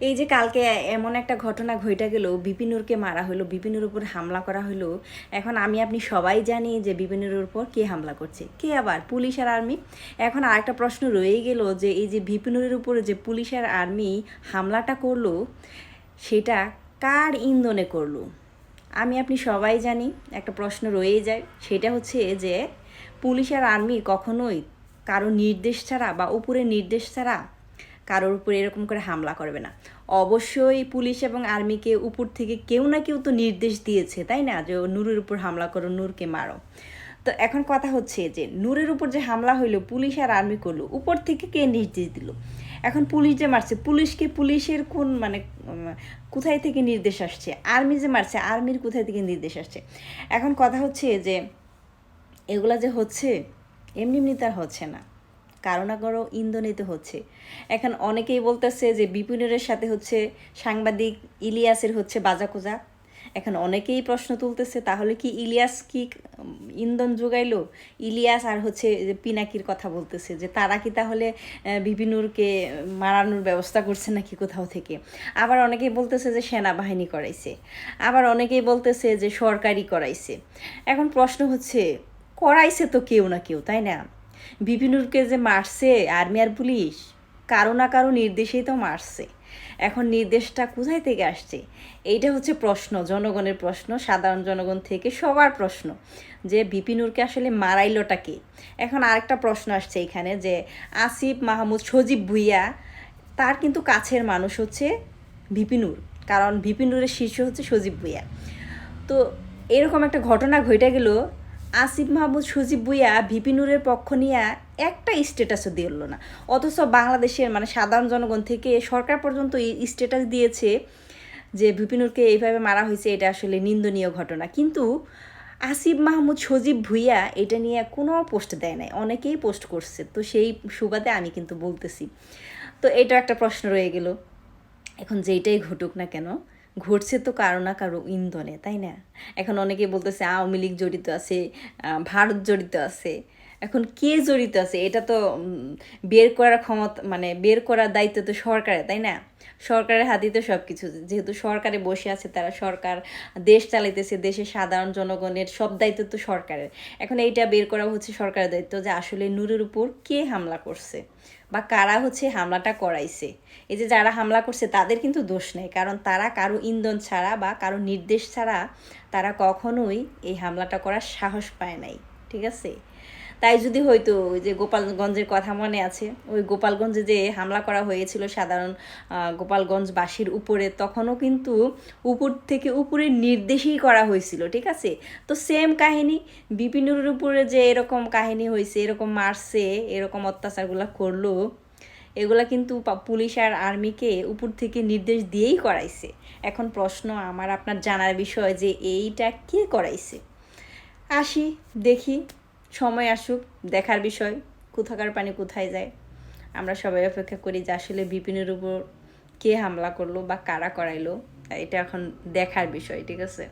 এই যে কালকে এমন একটা ঘটনা ঘটে গেল, বিপিনুরকে মারা হলো, বিপিনুর উপর হামলা করা হলো। এখন আমি, আপনি সবাই জানি যে বিপিনুরের উপর কে হামলা করছে। কে আবার? পুলিশ আর আর্মি। এখন আরেকটা প্রশ্ন রয়েই গেল যে, এই যে বিপিনুরের উপরে যে পুলিশ আর আর্মি হামলাটা করল, সেটা কার ইন্ধনে করল? আমি, আপনি সবাই জানি, একটা প্রশ্ন রয়েই যায়। সেটা হচ্ছে যে পুলিশ আর আর্মি কখনোই কারও নির্দেশ ছাড়া বা উপরের নির্দেশ ছাড়া কারোর উপরে এরকম করে হামলা করবে না। অবশ্যই পুলিশ এবং আর্মিকে উপর থেকে কেউ না কেউ তো নির্দেশ দিয়েছে, তাই না? যে নূরের উপর হামলা করো, নূরকে মারো। তো এখন কথা হচ্ছে যে, নূরের উপর যে হামলা হইল, পুলিশ আর আর্মি করল, উপর থেকে কে নির্দেশ দিল? এখন পুলিশ যে মারছে, পুলিশকে পুলিশের কোন মানে কোথায় থেকে নির্দেশ আসছে? আর্মি যে মারছে, আর্মির কোথায় থেকে নির্দেশ আসছে? এখন কথা হচ্ছে যে, এগুলা যে হচ্ছে, এমনি এমনি তার হচ্ছে না। কারও না কারও হচ্ছে। এখন অনেকেই বলতেছে যে বিপিনের সাথে হচ্ছে সাংবাদিক ইলিয়াসের হচ্ছে বাজাকোজা এখন অনেকেই প্রশ্ন তুলতেছে, তাহলে কি ইলিয়াস কি ইন্ধন যোগাইলো? ইলিয়াস আর হচ্ছে পিনাকির কথা বলতেছে যে তারা কি তাহলে বিপিনুরকে মারানোর ব্যবস্থা করছে নাকি কোথাও থেকে? আবার অনেকেই বলতেছে যে সেনাবাহিনী করাইছে। আবার অনেকেই বলতেছে যে সরকারি করাইছে। এখন প্রশ্ন হচ্ছে, করাইছে তো কেউ না কেউ, তাই না? বিপিনুরকে যে মারছে, আর্মি আর পুলিশ, কারও না কারও নির্দেশেই তো মারছে। এখন নির্দেশটা কোথায় থেকে আসছে? এইটা হচ্ছে প্রশ্ন, জনগণের প্রশ্ন, সাধারণ জনগণ থেকে সবার প্রশ্ন, যে বিপিনুরকে আসলে মারাইলোটা কে? এখন আরেকটা প্রশ্ন আসছে এখানে, যে আসিফ মাহমুদ সজীব ভুইয়া, তার কিন্তু কাছের মানুষ হচ্ছে বিপিনুর কারণ বিপিনুরের শীর্ষ হচ্ছে সজীব ভুইয়া। তো এরকম একটা ঘটনা ঘটে গেল আসিফ মাহমুদ সজীব ভুইয়া ভিপিনুরের পক্ষ নিয়ে একটা স্ট্যাটাসও দিল না। অথচ বাংলাদেশের মানে সাধারণ জনগণ থেকে সরকার পর্যন্ত স্ট্যাটাস দিয়েছে যে বিপিনুরকে এইভাবে মারা হয়েছে, এটা আসলে নিন্দনীয় ঘটনা। কিন্তু আসিফ মাহমুদ সজীব ভুইয়া এটা নিয়ে কোনো পোস্ট দেয় নাই। অনেকেই পোস্ট করছে। তো সেই সুবাদে আমি কিন্তু বলতেছি। তো এটা একটা প্রশ্ন রয়ে গেল। এখন যেইটাই ঘটুক না কেন ঘটছে তো কারও না কারও ইন্ধনে, তাই না? এখন অনেকে বলতেছে আওয়ামী লীগ জড়িত আছে ভারত জড়িত আছে। এখন কে জড়িত আছে? এটা তো বের করার ক্ষমতা মানে বের করার দায়িত্ব তো সরকারের, তাই না? সরকারের হাতেই তো সব কিছু যেহেতু সরকারে বসে আছে, তারা সরকার, দেশ চালাইতেছে, দেশের সাধারণ জনগণের সব দায়িত্ব তো সরকারের। এখন এইটা বের করা হচ্ছে সরকারের দায়িত্ব যে আসলে নূরের উপর কে হামলা করছে বা কারা হচ্ছে হামলাটা করাইছে। এই যে যারা হামলা করছে, তাদের কিন্তু দোষ নেই, কারণ তারা কারও ইন্ধন ছাড়া বা কারও নির্দেশ ছাড়া তারা কখনোই এই হামলাটা করার সাহস পায় নাই, ঠিক আছে? তাই যদি হয়তো ওই যে গোপালগঞ্জের কথা মনে আছে, ওই গোপালগঞ্জে যে হামলা করা হয়েছিল সাধারণ গোপালগঞ্জবাসীর উপরে, তখনও কিন্তু উপর থেকে উপরের নির্দেশই করা হয়েছিল, ঠিক আছে? তো সেম কাহিনী বিপিনুরের উপরে যে এরকম কাহিনী হয়েছে, এরকম মারছে, এরকম অত্যাচারগুলো করল, এগুলা কিন্তু পুলিশ আর আর্মিকে উপর থেকে নির্দেশ দিয়েই করাইছে। এখন প্রশ্ন আমার আপনার জানার বিষয় যে এইটা কে করাইছে? আসি, দেখি। সময় আসুক, দেখার বিষয়, কোথাকার পানি কোথায় যায়। আমরা সবাই অপেক্ষা করি যে আসলে বিপিনের উপর কে হামলা করল বা কারা করাইলো, এটা এখন দেখার বিষয়, ঠিক আছে?